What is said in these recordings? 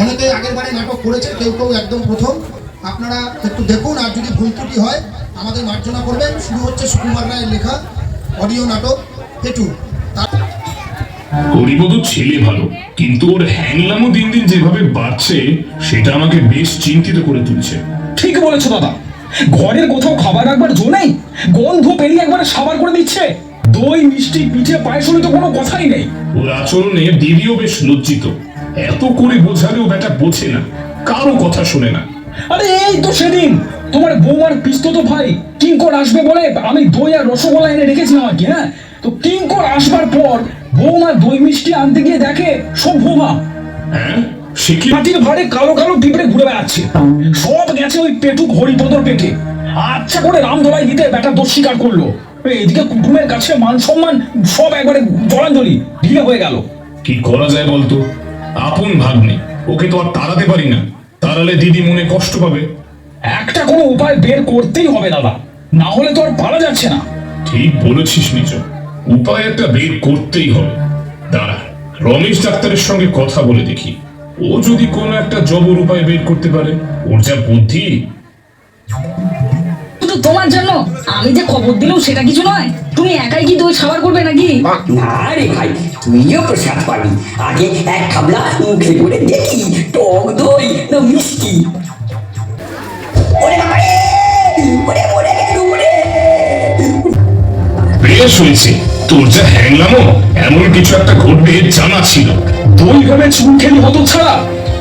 অনেকে আগের বারে নাটক করেছে কেউ কেউ একদম প্রথম। আপনারা একটু দেখুন আর যদি ভুল ত্রুটি হয় আমাদের মার্জনা করবেন। শুরু হচ্ছে সুকুমার রায়ের লেখা অডিও নাটক পেটু তার হরিপদ ছেলে ভালো কিন্তু ওর হ্যাংলামও দিন দিন যেভাবে বাড়ছে সেটা আমাকে বেশ চিন্তিত করে তুলছে। ঠিক বলেছ দাদা। ঘরের কোথাও খাবার রাখবার জো নেই? গন্ধ পেরিয়ে একবারে সাবার করে দিচ্ছে? দই মিষ্টি পিঠে পায়েস তো কোনো কথাই নেই। ওর আচরণে দিদিও বেশ লজ্জিত। এত করে বোঝালেও বেটা বোঝে না কারও কথা শোনে না। আরে এই তো সেদিন তোমার বৌমার পিস্তত ভাই কিঙ্কর আসবে বলে আমি দই আর রসগোল্লা এনে রেখেছিলাম আর কি হ্যাঁ? তো কিঙ্কর আসবার পর বৌমা দই মিষ্টি আনতে গিয়ে দেখে সব বোমা। হ্যাঁ? ভারে কালো কালো পিঁপড়ে ঘুরে বেড়াচ্ছে। সব গেছে ওই পেটুক হরিপদর পেটে। আচ্ছা করে রাম ধরাই দিতে বেটা দোষ স্বীকার করল। এদিকে কুটুমের কাছে মান সম্মান সব একবারে জলাঞ্জলি ঢিলে হয়ে গেল। কি করা যায় বলতো? আপন ভাগ্নে ওকে তো আর তাড়াতে পারি না। তাড়ালে দিদি মনে কষ্ট পাবে। একটা কোনো উপায় বের করতেই হবে দাদা। না হলে তো আর পারা যাচ্ছে না। ঠিক বলেছিস নিজ। উপায় একটা বের করতেই হবে। দাঁড়া রমেশ ডাক্তারের সঙ্গে কথা বলে দেখি। ও যদি কোনো একটা জবর উপায় বের করতে পারে ওর যা বুদ্ধি। তোমার জন্য? আমি যে খবর দিলাম সেটা কিছু নয়। তুমি একাই কি দই সাবার করবে নাকি? না রে ভাই তুইও প্রসাদ পাবি আগে এক খাবলা মুখে করে দেখি টক দই না মিষ্টি। ওরে বাবা রে! ওরে ওরে! বেশ হয়েছে। তোর যা হ্যাংলামো এমন কিছু একটা ঘটবে জানা ছিল। দই ভেবে চুন খেলি হতো ছাড়া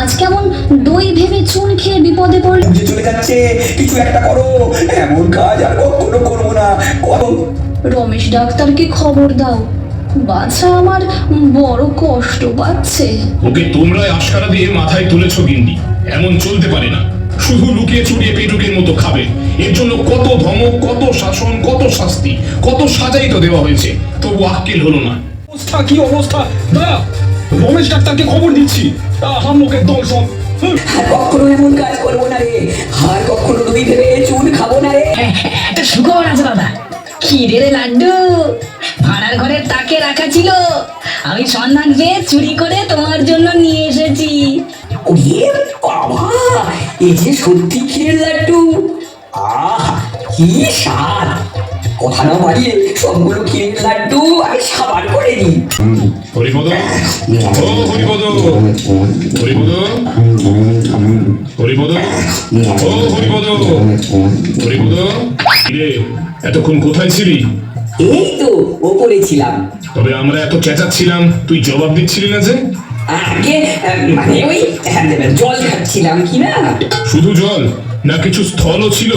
আজ কেমন দই ভেবে চুন খেয়ে বিপদে পড়ল। বুঝে চলে যাচ্ছে কিছু একটা করো। এমন কাজ আর কখনো করব না। করো। রমেশ ডাক্তারকে খবর দাও। বাচ্চা আমার বড় কষ্ট পাচ্ছে। ওকে তোমরাই আশকারা দিয়ে মাথায় তুলেছ গিন্নি। এমন চলতে পারে না। শুধু লুকিয়ে চুরিয়ে পেটুকের মতো খাবে। এর জন্য কত ধমক কত শাসন কত শাস্তি কত সাজাই তো দেওয়া হয়েছে। তবু আক্কেল হলো না। অবস্থা কি অবস্থা? দাদা রমেশ ডাক্তারকে খবর দিচ্ছি। হামলোকের দল সব। আর কখনো এমন কাজ করব না রে। আর কখনো দই ভেবে চুন খাব না রে। একটা সুখবর আছে দাদা ক্ষীরের লাড্ডু? ভাড়ার ঘরের তাকে রাখা ছিল। আমি সন্ধান পেয়ে চুরি করে তোমার জন্য নিয়ে এসেছি। ওরে বাবা এই যে সত্যি ক্ষীরের লাড্ডু। আহ কি স্বাদ। কথা না বাড়িয়ে সবগুলো ক্ষীরের লাড্ডু আমি সাবার করে দিই। হরিপদ ও হরিপদ হরিপদ হরিপদ ও হরিপদ হরিপদ কিরে এতক্ষণ কোথায় ছিলি? এই তো ওপরে ছিলাম। তবে আমরা এত চেঁচাচ্ছিলাম তুই জবাব দিচ্ছিলি না যে? আগে মানে ওই জল খাচ্ছিলাম কি না? শুধু জল না কিছু স্থলও ছিল?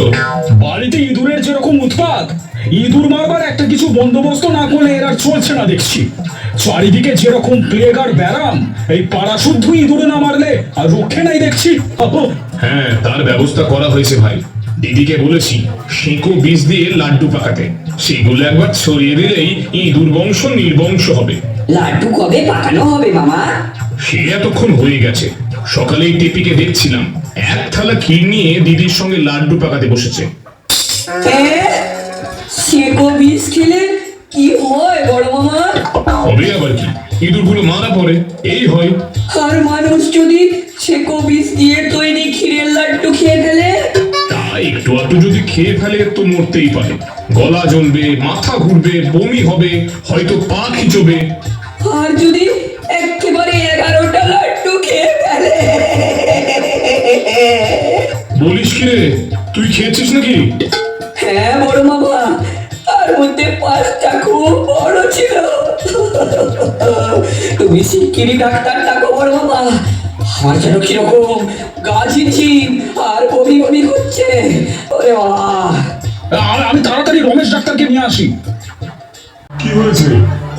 বাড়িতে ইঁদুরের যেরকম উৎপাত ইঁদুর মারবার একটা কিছু বন্দোবস্ত না করলে এর আর চলছে না দেখছি। চারিদিকে যেরকম প্লেগ আর ব্যারাম এই পাড়া শুদ্ধ ইঁদুরে না মারলে আর রক্ষে নাই দেখছি। হ্যাঁ তার ব্যবস্থা করা হয়েছে ভাই। দিদিকে বলেছি সেঁকো বীজ দিয়ে লাড্ডু পাকাতে। সেগুলো একবার ছড়িয়ে দিলেই ইঁদুর বংশ নির্বংশ হবে। লাড্ডু কবে পাকানো হবে মামা? সে এতক্ষণ হয়ে গেছে। সকালেই টেপিকে দেখছিলাম এক থালা ক্ষীর নিয়ে দিদির সঙ্গে লাড্ডু পাকাতে বসেছে। বিষ খেলে কি হয় বড় মামা? হবে আবার কি? ইঁদুরগুলো মারা পড়ে এই হয়। আর মানুষ যদি সেকো বিষ দিয়ে তৈরি ক্ষীরের লাড্ডু খেয়ে ফেলে? তা একটু আধটু যদি খেয়ে ফেলে তো মরতেই পারে। গলা জ্বলবে মাথা ঘুরবে বমি হবে হয়তো পা খিচবে। আর যদি একেবারে এগারোটা লাড্ডু খেয়ে ফেলে? বলিস কি রে? তুই খেয়েছিস নাকি? পাঁচটা খুব বড় ছিল। তুমি শিগগিরই ডাক্তার ডাকো বড় মামা আমার যেন কীরকম গা আর বমি বমি হচ্ছে। ওরে বাবা। আর আমি তাড়াতাড়ি রমেশ ডাক্তারকে নিয়ে আসি। কি হয়েছে?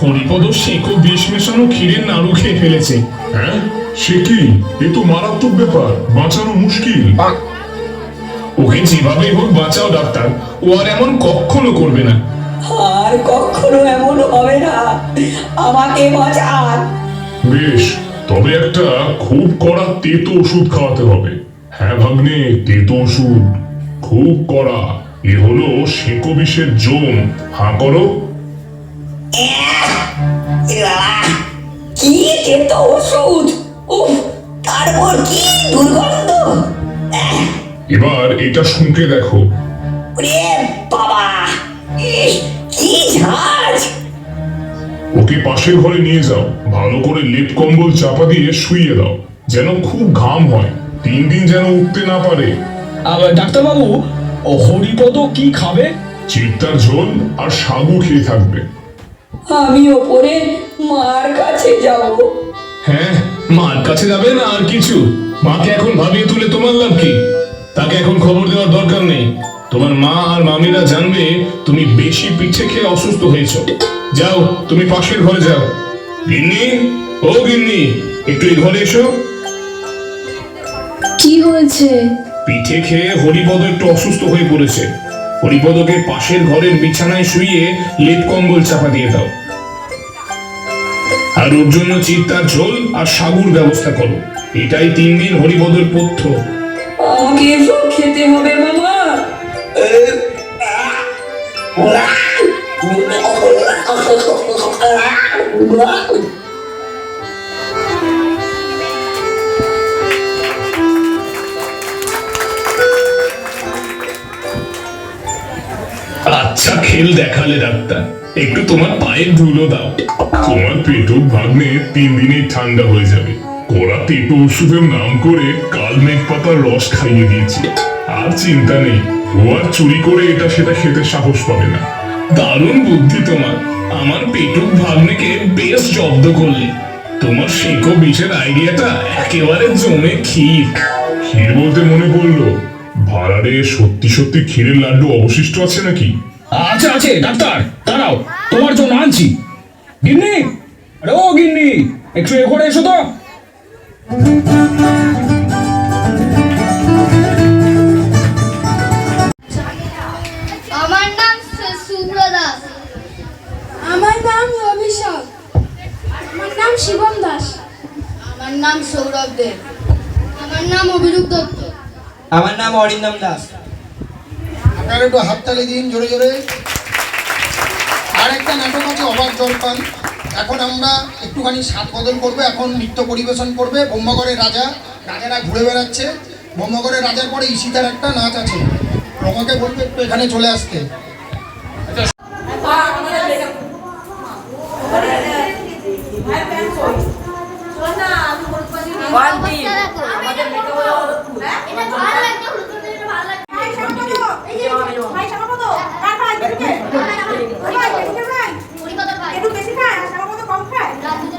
হরিপদ শেখো বিষ মেশানো ক্ষীরের নাড়ু খেয়ে ফেলেছে। হ্যাঁ? সে কি? এ তো মারাত্মক ব্যাপার। বাঁচানো মুশকিল। ওকে যেভাবেই হোক বাঁচাও ডাক্তার। ও আর এমন কখনো করবে না। আর কখনো এমন হবে না। আমাকে বাঁচান। বেশ তবে একটা খুব কড়া তেতো ওষুধ খাওয়াতে হবে। হ্যাঁ ভাগ্নে তেতো ওষুধ। খুব কড়া। এ হলো সেকো বিষের জম। হাঁ করো। কি তেতো ওষুধ? উফ তারপর কি দুর্গন্ধ? এবার এটা শুনকে দেখো। বাবা ইস, কি ঝাঁজ। ওকে পাশের ঘরে নিয়ে যাও। ভালো করে লেপ কম্বল চাপা দিয়ে শুইয়ে দাও। যেন খুব ঘাম হয়। তিন দিন যেন উঠতে না পারে। ডাক্তারবাবু ও হরিপদ কি খাবে? চিত্তার ঝোল আর সাগু খেয়ে থাকবে। আমি ওপরে মার কাছে যাব। হ্যাঁ মার কাছে যাবে না আর কিছু। মাকে এখন ভাবিয়ে তুলে তোমার লাভ কি? তাকে এখন খবর দেওয়ার দরকার নেই। তোমার মা আর মামিরা জানবে তুমি বেশি পিঠে খেয়ে অসুস্থ হয়েছো। যাও তুমি পাশের ঘরে যাও। গিন্নি ও গিন্নি একটু এই ঘরে এসো। কি হয়েছে? পিঠে খেয়ে হরিপদ একটু অসুস্থ হয়ে পড়েছে। হরিপদকে পাশের ঘরের বিছানায় শুইয়ে লেপ কম্বল চাপা দিয়ে দাও। আর ওর জন্য চিত্তার ঝোল আর সাগুর ব্যবস্থা করো। এটাই তিন দিন হরিপদের পথ্য। আমাকে খেতে হবে মামা। আচ্ছা খেল দেখালে ডাক্তার। একটু তোমার পায়ের ধুলো দাও। তোমার পেটুক ভাগ্নে তিন দিনেই ঠান্ডা হয়ে যাবে। কড়া তেতো ওষুধের নাম করে কালমেঘ পাতার রস খাইয়ে দিয়েছি। আর চিন্তা নেই ও আর চুরি করে এটা সেটা খেতে সাহস পাবে না। দারুণ বুদ্ধি তোমার। আমার পেটুক ভাগ্নেকে বেশ জব্দ করলে। তোমার শেখো বিষের আইডিয়াটা একেবারে জমে ক্ষীর। ক্ষীর বলতে মনে পড়ল ভাড়ারে সত্যি সত্যি ক্ষীরের লাড্ডু অবশিষ্ট আছে নাকি? আছে আছে, ডাক্তার, দাঁড়াও, তোমার জন্য আনছি। গিন্নি, আরে ও গিন্নি, একটু এ করে এসো তো। অরিন্দম দাস। আপনারা একটু হাততালি দিন জোরে জোরে। আর একটা নাটক আছে অবাক জলপান। এখন আমরা একটুখানি সাত বদল করব এখন নৃত্য পরিবেশন করবে ব্রহ্মগড়ের রাজা। রাজারা ঘুরে বেড়াচ্ছে। ব্রহ্মগড়ের রাজার পরে ঈশিতার একটা নাচ আছে। রমাকে বলবে একটু এখানে চলে আসতে।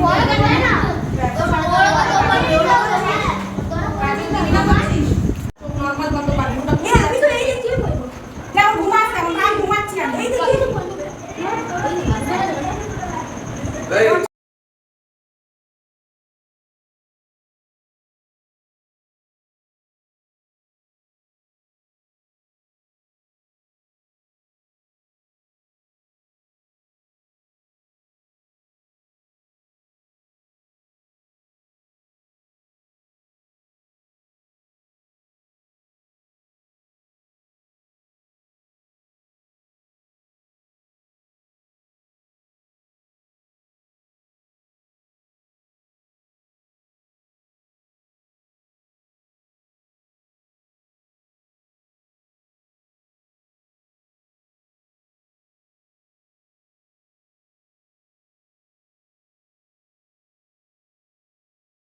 我要跟谁上？